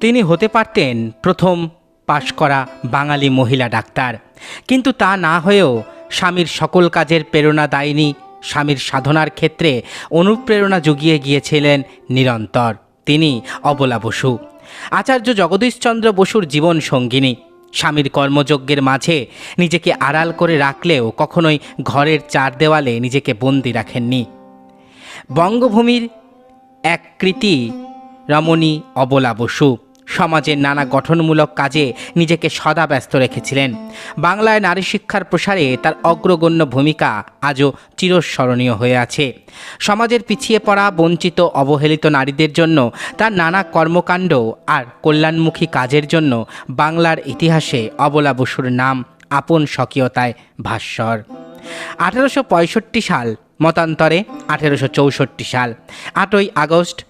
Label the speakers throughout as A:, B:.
A: তিনি হতে পারতেন প্রথম পাশ করা বাঙালি মহিলা ডাক্তার। কিন্তু তা না হয়েও স্বামীর সকল কাজের প্রেরণা দায়নি স্বামীর সাধনার ক্ষেত্রে অনুপ্রেরণা জুগিয়ে গিয়েছিলেন নিরন্তর। তিনি অবলা বসু। আচার্য জগদীশচন্দ্র বসুর জীবন সঙ্গিনী। স্বামীর কর্মযজ্ঞের মাঝে নিজেকে আড়াল করে রাখলেও কখনোই ঘরের চার দেওয়ালে নিজেকে বন্দি রাখেননি। বঙ্গভূমির এক কৃতি রমণী অবলা বসু। সমাজের নানা গঠনমূলক কাজে নিজেকে সদা ব্যস্ত রেখেছিলেন। বাংলায় নারী শিক্ষার প্রসারে তার অগ্রগণ্য ভূমিকা আজও চিরস্মরণীয় হয়ে আছে। সমাজের পিছিয়ে পড়া, বঞ্চিত, অবহেলিত নারীদের জন্য তার নানা কর্মকাণ্ড আর কল্যাণমুখী কাজের জন্য বাংলার ইতিহাসে অবলা বসুর নাম আপন স্বকীয়তায় ভাস্বর। আঠেরোশো পঁয়ষট্টি সাল মতান্তরে আঠেরোশো চৌষট্টি সাল, আটই আগস্ট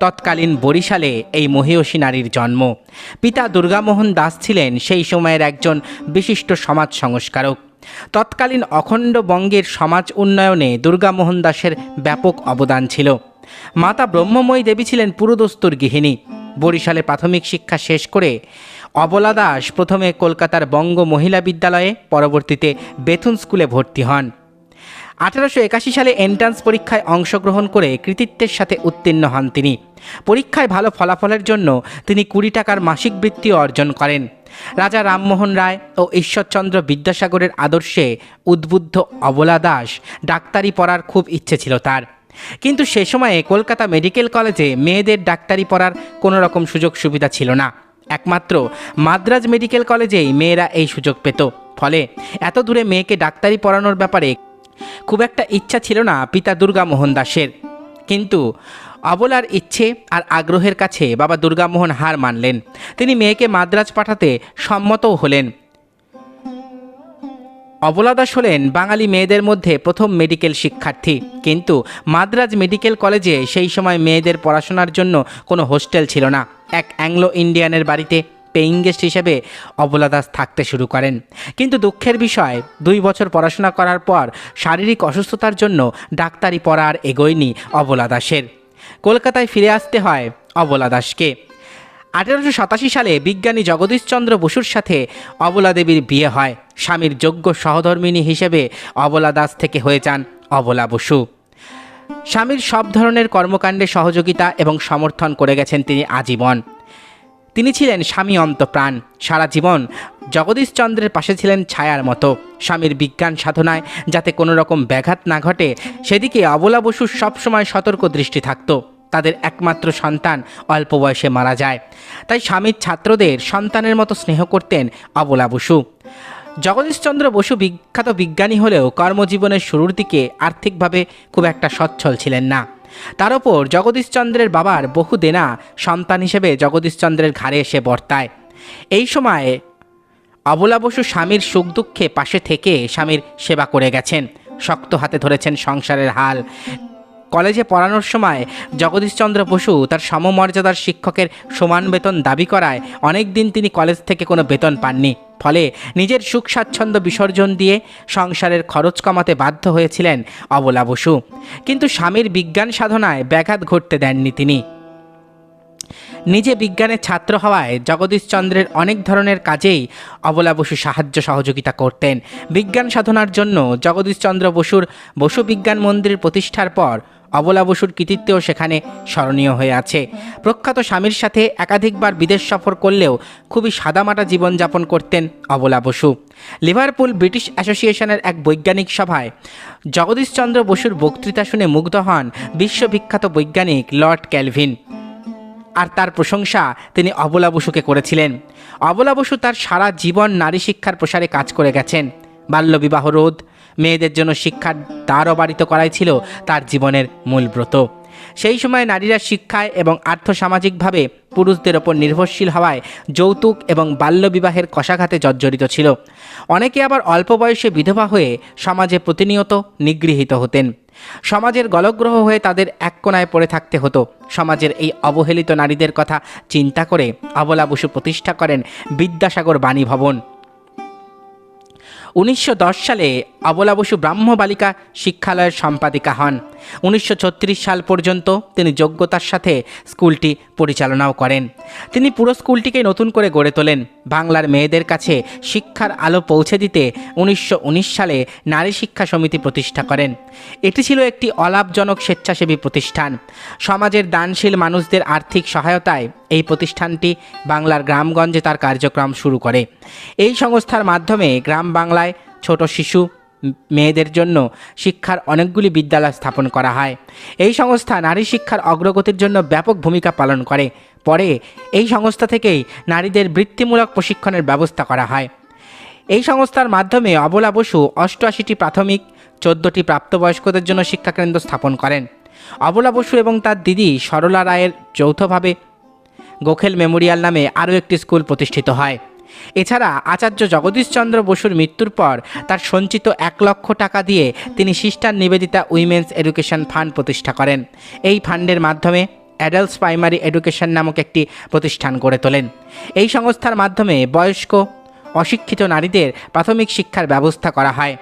A: তৎকালীন বরিশালে এই মহিয়সী নারীর জন্ম। পিতা দুর্গামোহন দাস ছিলেন সেই সময়ের একজন বিশিষ্ট সমাজ সংস্কারক। তৎকালীন অখণ্ড বঙ্গের সমাজ উন্নয়নে দুর্গামোহন দাসের ব্যাপক অবদান ছিল। মাতা ব্রহ্মময়ী দেবী ছিলেন পুরোদস্তুর গৃহিণী। বরিশালে প্রাথমিক শিক্ষা শেষ করে অবলা দাস প্রথমে কলকাতার বঙ্গ মহিলা বিদ্যালয়ে, পরবর্তীতে বেথুন স্কুলে ভর্তি হন। আঠারোশো একাশি সালে এন্ট্রান্স পরীক্ষায় অংশগ্রহণ করে কৃতিত্বের সাথে উত্তীর্ণ হন তিনি। পরীক্ষায় ভালো ফলাফলের জন্য তিনি কুড়ি টাকার মাসিক বৃত্তি অর্জন করেন। রাজা রামমোহন রায় ও ঈশ্বরচন্দ্র বিদ্যাসাগরের আদর্শে উদ্বুদ্ধ অবলা দাস ডাক্তারি পড়ার খুব ইচ্ছে ছিল তার। কিন্তু সে সময়ে কলকাতা মেডিকেল কলেজে মেয়েদের ডাক্তারি পড়ার কোনো রকম সুযোগ সুবিধা ছিল না। একমাত্র মাদ্রাজ মেডিকেল কলেজেই মেয়েরা এই সুযোগ পেত। ফলে এত দূরে মেয়েকে ডাক্তারি পড়ানোর ব্যাপারে খুব একটা ইচ্ছা ছিল না পিতা দুর্গা মোহন দাসের। কিন্তু অবলার ইচ্ছে আর আগ্রহের কাছে বাবা দুর্গামোহন হার মানলেন। তিনি মেয়েকে মাদ্রাজ পাঠাতে সম্মতও হলেন। অবলা দাস হলেন বাঙালি মেয়েদের মধ্যে প্রথম মেডিকেল শিক্ষার্থী। কিন্তু মাদ্রাজ মেডিকেল কলেজে সেই সময় মেয়েদের পড়াশোনার জন্য কোনো হোস্টেল ছিল না। এক অ্যাংলো ইন্ডিয়ানের বাড়িতে পেইং গেস্ট হিসেবে অবলা দাস থাকতে শুরু করেন। কিন্তু দুঃখের বিষয়, দুই বছর পড়াশোনা করার পর শারীরিক অসুস্থতার জন্য ডাক্তারি পড়ার এগোয়নি অবলা দাসের। কলকাতায় ফিরে আসতে হয় অবলা দাসকে। আঠেরোশো সাতাশি সালে বিজ্ঞানী জগদীশচন্দ্র বসুর সাথে অবলা দেবীর বিয়ে হয়। স্বামীর যোগ্য সহধর্মিণী হিসেবে অবলা দাস থেকে হয়ে যান অবলা বসু। স্বামীর সব ধরনের কর্মকাণ্ডে সহযোগিতা এবং সমর্থন করে গেছেন তিনি আজীবন। তিনি ছিলেন স্বামী অন্তপ্রাণ। সারা জীবন জগদীশচন্দ্রের পাশে ছিলেন ছায়ার মতো। স্বামীর বিজ্ঞান সাধনায় যাতে কোনো রকম ব্যাঘাত না ঘটে, সেদিকে অবলা বসুর সবসময় সতর্ক দৃষ্টি থাকত। তাদের একমাত্র সন্তান অল্প বয়সে মারা যায়। তাই স্বামীর ছাত্রদের সন্তানের মতো স্নেহ করতেন অবলা বসু। জগদীশচন্দ্র বসু বিখ্যাত বিজ্ঞানী হলেও কর্মজীবনের শুরুর দিকে আর্থিকভাবে খুব একটা সচ্ছল ছিলেন না। তার ওপর জগদীশচন্দ্রের বাবার বহু দেনা সন্তান হিসেবে জগদীশচন্দ্রের ঘাড়ে এসে বর্তায়। এই সময়ে অবলা বসু স্বামীর সুখ দুঃখে পাশে থেকে স্বামীর সেবা করে গেছেন। শক্ত হাতে ধরেছেন সংসারের হাল। কলেজে পড়ানোর সময় জগদীশচন্দ্র বসু তার সমমর্যাদার শিক্ষকের সমান বেতন দাবি করায় অনেক দিন তিনি কলেজ থেকে কোনো বেতন পাননি। ফলে নিজের সুখ স্বাচ্ছন্দ্য বিসর্জন দিয়ে সংসারের খরচ কমাতে বাধ্য হয়েছিলেন অবলা বসু। কিন্তু স্বামীর বিজ্ঞান সাধনায় ব্যাঘাত ঘটতে দেননি তিনি। নিজে বিজ্ঞানের ছাত্র হওয়ায় জগদীশচন্দ্রের অনেক ধরনের কাজেই অবলা বসু সাহায্য সহযোগিতা করতেন। বিজ্ঞান সাধনার জন্য জগদীশচন্দ্র বসুর বসু বিজ্ঞান মন্দির প্রতিষ্ঠার পর অবলা বসুর কৃতিত্বেও সেখানে স্মরণীয় হয়ে আছে। প্রখ্যাত স্বামীর সাথে একাধিকবার বিদেশ সফর করলেও খুবই সাদামাটা জীবনযাপন করতেন অবলা বসু লিভারপুল ব্রিটিশ অ্যাসোসিয়েশনের এক বৈজ্ঞানিক সভায় জগদীশচন্দ্র বসুর বক্তৃতা শুনে মুগ্ধ হন বিশ্ববিখ্যাত বৈজ্ঞানিক লর্ড ক্যালভিন। আর তার প্রশংসা তিনি অবলা বসুকে করেছিলেন। অবলা বসু তার সারা জীবন নারী শিক্ষার প্রসারে কাজ করে গেছেন। বাল্যবিবাহ রোধ মেয়েদের জন্য শিক্ষার দ্বার অবারিত করাই ছিল তার জীবনের মূল ব্রত। সেই সময় নারীরা শিক্ষায় এবং আর্থসামাজিকভাবে পুরুষদের ওপর নির্ভরশীল হওয়ায় যৌতুক এবং বাল্যবিবাহের কষাঘাতে জর্জরিত ছিল। অনেকে আবার অল্প বয়সে বিধবা হয়ে সমাজে প্রতিনিয়ত নিগৃহীত হতেন। সমাজের গলগ্রহ হয়ে তাদের এক কোনায় পড়ে থাকতে হতো। সমাজের এই অবহেলিত নারীদের কথা চিন্তা করে অবলা বসু প্রতিষ্ঠা করেন বিদ্যাসাগর বাণী ভবন। উনিশশো দশ সালে অবলা বসু ব্রাহ্ম বালিকা শিক্ষালয়ের সম্পাদিকা হন। উনিশশো ছত্রিশ সাল পর্যন্ত তিনি যোগ্যতার সাথে স্কুলটি পরিচালনাও করেন। তিনি পুরো স্কুলটিকে নতুন করে গড়ে তোলেন। বাংলার মেয়েদের কাছে শিক্ষার আলো পৌঁছে দিতে উনিশশো উনিশ সালে নারী শিক্ষা সমিতি প্রতিষ্ঠা করেন। এটি ছিল একটি অলাভজনক স্বেচ্ছাসেবী প্রতিষ্ঠান। সমাজের দানশীল মানুষদের আর্থিক সহায়তায় এই প্রতিষ্ঠানটি বাংলার গ্রামগঞ্জে তার কার্যক্রম শুরু করে। এই সংস্থার মাধ্যমে গ্রাম বাংলায় ছোট শিশু, মেয়েদের জন্য শিক্ষার অনেকগুলি বিদ্যালয় স্থাপন করা হয়। এই সংস্থা নারী শিক্ষার অগ্রগতির জন্য ব্যাপক ভূমিকা পালন করে। পরে এই সংস্থা থেকেই নারীদের বৃত্তিমূলক প্রশিক্ষণের ব্যবস্থা করা হয়। এই সংস্থার মাধ্যমে অবলা বসু অষ্টআশিটি প্রাথমিক, চোদ্দোটি প্রাপ্তবয়স্কদের জন্য শিক্ষাকেন্দ্র স্থাপন করেন। অবলা বসু এবং তার দিদি সরলা রায়ের যৌথভাবে গোখেল মেমোরিয়াল নামে আরও একটি স্কুল প্রতিষ্ঠিত হয়। এছাড়া আচার্য জগদীশচন্দ্র বসুর মৃত্যুর পর তার সঞ্চিত এক লক্ষ টাকা দিয়ে তিনি sister Nivedita women's education fund প্রতিষ্ঠা করেন। এই ফান্ডের মাধ্যমে অ্যাডাল্টস প্রাইমারি এডুকেশন নামক একটি প্রতিষ্ঠান গড়ে তোলেন। এই সংস্থার মাধ্যমে বয়স্ক, অশিক্ষিত নারীদের প্রাথমিক শিক্ষার ব্যবস্থা করা হয়।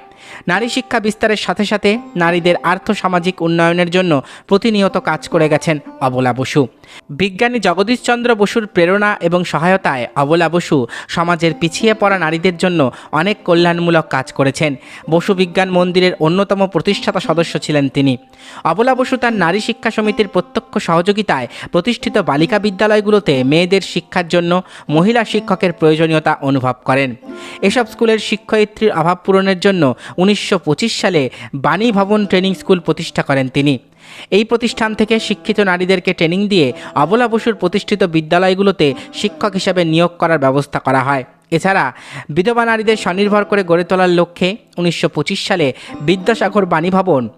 A: নারী শিক্ষা বিস্তারের সাথে সাথে নারীদের আর্থসামাজিক উন্নয়নের জন্য প্রতিনিয়ত কাজ করে গেছেন অবলা বসু। বিজ্ঞানী জগদীশচন্দ্র বসুর প্রেরণা এবং সহায়তায় অবলা বসু সমাজের পিছিয়ে পড়া নারীদের জন্য অনেক কল্যাণমূলক কাজ করেছেন। বসু বিজ্ঞান মন্দিরের অন্যতম প্রতিষ্ঠাতা সদস্য ছিলেন তিনি। অবলা বসু তার নারী শিক্ষা সমিতির প্রত্যক্ষ সহযোগিতায় প্রতিষ্ঠিত বালিকা বিদ্যালয়গুলোতে মেয়েদের শিক্ষার জন্য মহিলা শিক্ষকের প্রয়োজনীয়তা অনুভব করেন। এসব স্কুলের শিক্ষয়িত্রীর অভাব পূরণের জন্য উনিশশো পঁচিশ সালে বাণী ভবন ট্রেনিং স্কুল প্রতিষ্ঠা করেন তিনি। এই প্রতিষ্ঠান থেকে শিক্ষিত নারীদেরকে ট্রেনিং দিয়ে অবলা বসুর প্রতিষ্ঠিত বিদ্যালয়গুলোতে শিক্ষক হিসাবে নিয়োগ করার ব্যবস্থা করা হয়। এছাড়া বিধবা নারীদের স্বনির্ভর করে গড়ে তোলার লক্ষ্যে উনিশশো পঁচিশ সালে বিদ্যাসাগর বাণী ভবন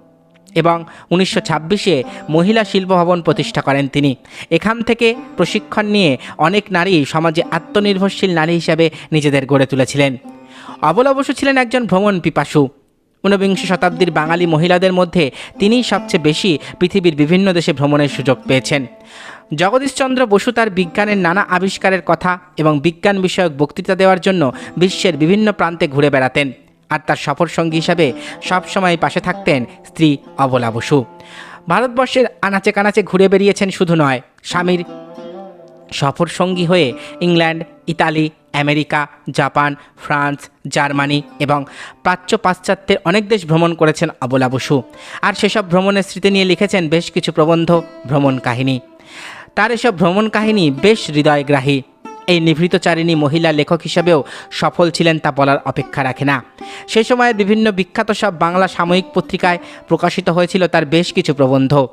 A: এবং উনিশশো ছাব্বিশে মহিলা শিল্প ভবন প্রতিষ্ঠা করেন তিনি। এখান থেকে প্রশিক্ষণ নিয়ে অনেক নারী সমাজে আত্মনির্ভরশীল নারী হিসাবে নিজেদের গড়ে তুলেছিলেন। অবলা বসু ছিলেন একজন ভ্রমণ পিপাসু। ঊনবিংশ শতাব্দীর বাঙালি মহিলাদের মধ্যে তিনিই সবচেয়ে বেশি পৃথিবীর বিভিন্ন দেশে ভ্রমণের সুযোগ পেয়েছেন। জগদীশচন্দ্র বসু তার বিজ্ঞানের নানা আবিষ্কারের কথা এবং বিজ্ঞান বিষয়ক বক্তৃতা দেওয়ার জন্য বিশ্বের বিভিন্ন প্রান্তে ঘুরে বেড়াতেন আর তার সফরসঙ্গী হিসাবে সবসময় পাশে থাকতেন স্ত্রী অবলা বসু। ভারতবর্ষের আনাচে কানাচে ঘুরে বেরিয়েছেন শুধু নয়, স্বামীর সফরসঙ্গী হয়ে England, Italy America, Japan, France, Germany এবং প্রাচ্য পাশ্চাত্যের অনেক দেশ ভ্রমণ করেছেন অবলা বসু আর সেসব ভ্রমণের স্মৃতি নিয়ে লিখেছেন বেশ কিছু প্রবন্ধ ভ্রমণ কাহিনী। তার এসব ভ্রমণ কাহিনী বেশ হৃদয়গ্রাহী। এই নিভৃতচারিণী মহিলা লেখক হিসাবেও সফল ছিলেন তা বলার অপেক্ষা রাখে না। সে সময়ে বিভিন্ন বিখ্যাত সব বাংলা সাময়িক পত্রিকায় প্রকাশিত হয়েছিল তার বেশ কিছু প্রবন্ধ।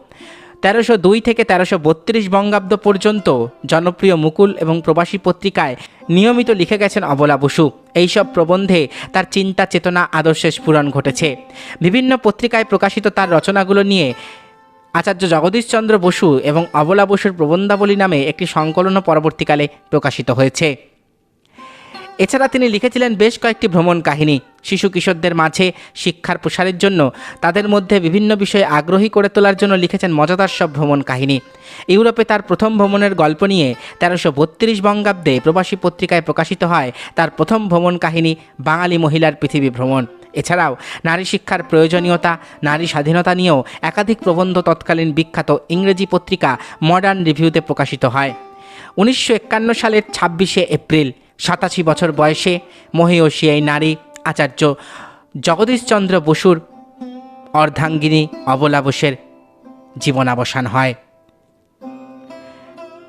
A: তেরোশো দুই থেকে তেরোশো বত্রিশ বঙ্গাব্দ পর্যন্ত জনপ্রিয় মুকুল এবং প্রবাসী পত্রিকায় নিয়মিত লিখে গেছেন অবলা বসু। এইসব প্রবন্ধে তার চিন্তা, চেতনা, আদর্শের স্ফুরণ ঘটেছে। বিভিন্ন পত্রিকায় প্রকাশিত তার রচনাগুলো নিয়ে আচার্য জগদীশচন্দ্র বসু এবং অবলা বসুর প্রবন্ধাবলী নামে একটি সংকলনও পরবর্তীকালে প্রকাশিত হয়েছে। এছাড়া তিনি লিখেছিলেন বেশ কয়েকটি ভ্রমণ কাহিনী। শিশু কিশোরদের মাঝে শিক্ষার প্রসারের জন্য তাদের মধ্যে বিভিন্ন বিষয়ে আগ্রহী করে তোলার জন্য লিখেছেন মজাদার সব ভ্রমণ কাহিনী। ইউরোপে তার প্রথম ভ্রমণের গল্প নিয়ে তেরোশো বত্রিশ বঙ্গাব্দে প্রবাসী পত্রিকায় প্রকাশিত হয় তার প্রথম ভ্রমণ কাহিনী বাঙালি মহিলার পৃথিবী ভ্রমণ। এছাড়াও নারী শিক্ষার প্রয়োজনীয়তা, নারী স্বাধীনতা নিয়েও একাধিক প্রবন্ধ তৎকালীন বিখ্যাত ইংরেজি পত্রিকা মডার্ন রিভিউতে প্রকাশিত হয়। উনিশশো একান্ন সালের ছাব্বিশে এপ্রিল, সাতাশি বছর বয়সে মহিয়সী এই নারী আচার্য জগদীশচন্দ্র বসুর অর্ধাঙ্গিনী অবলা বোসের জীবনাবসান হয়।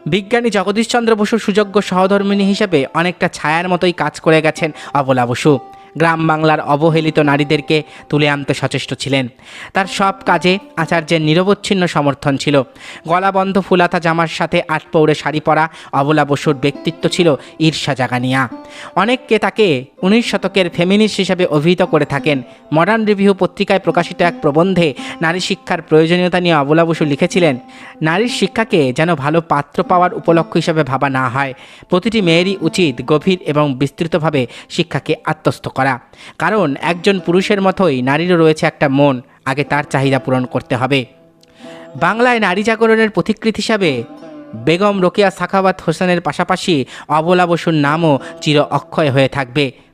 A: বিজ্ঞানী জগদীশচন্দ্র বসুর সুযোগ্য সহধর্মিণী হিসেবে অনেকটা ছায়ার মতোই কাজ করে গেছেন অবলা বসু গ্রাম বাংলার অবহেলিত নারীদেরকে তুলে আনতে সচেষ্ট ছিলেন। তার সব কাজে আচার্যের নিরবচ্ছিন্ন সমর্থন ছিল। গলাবন্ধ ফুলাতা জামার সাথে আটপৌড়ে শাড়ি পরা অবলা বসুর ব্যক্তিত্ব ছিল ঈর্ষা জাগানিয়া। অনেককে তাকে উনিশ শতকের ফেমিনিস্ট হিসেবে অভিহিত করে থাকেন। মডার্ন রিভিউ পত্রিকায় প্রকাশিত এক প্রবন্ধে নারী শিক্ষার প্রয়োজনীয়তা নিয়ে অবলা বসু লিখেছিলেন, নারীর শিক্ষাকে যেন ভালো পাত্র পাওয়ার উপলক্ষ হিসেবে ভাবা না হয়। প্রতিটি মেয়েরই উচিত গভীর এবং বিস্তৃতভাবে শিক্ষাকে আত্মস্থ করা। কারণ একজন পুরুষের মতোই নারীরও রয়েছে একটা মন, আগে তার চাহিদা পূরণ করতে হবে। বাংলায় নারী জাগরণের পথিকৃত হিসাবে বেগম রোকিয়া সাখাওয়াত হোসেনের পাশাপাশি অবলা বসুর নামও চির অক্ষয় হয়ে থাকবে।